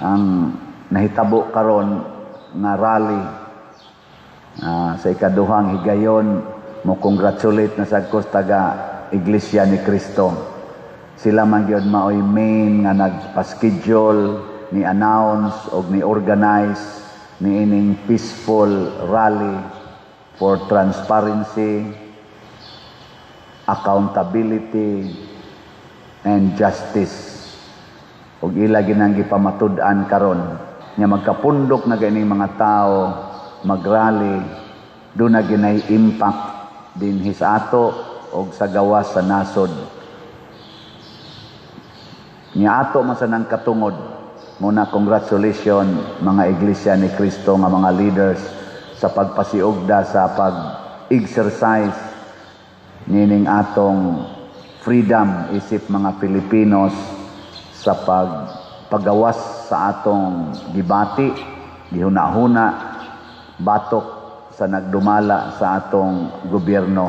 ang nahitabo karon nga rally ah, sa ikaduhang higayon mo congratulate na sa taga Iglesia ni Cristo. Sila man gyud maoy main nga nagpa-schedule ni announce og ni organize ni ining peaceful rally for transparency, accountability, and justice. Ug ila ginang gipamatud-an karon nga magkapundok na ganing mga tao magrally do na ginay impact din his ato og sa gawas sa nasod. Nya ato man sa nang katungod muna congratulations mga iglesia ni Kristo nga mga leaders sa pagpasiugda sa pag-exercise nining atong freedom isip mga Pilipinos sa pag pagawas sa atong gibati, gihuna-huna, batok sa nagdumala sa atong gobyerno.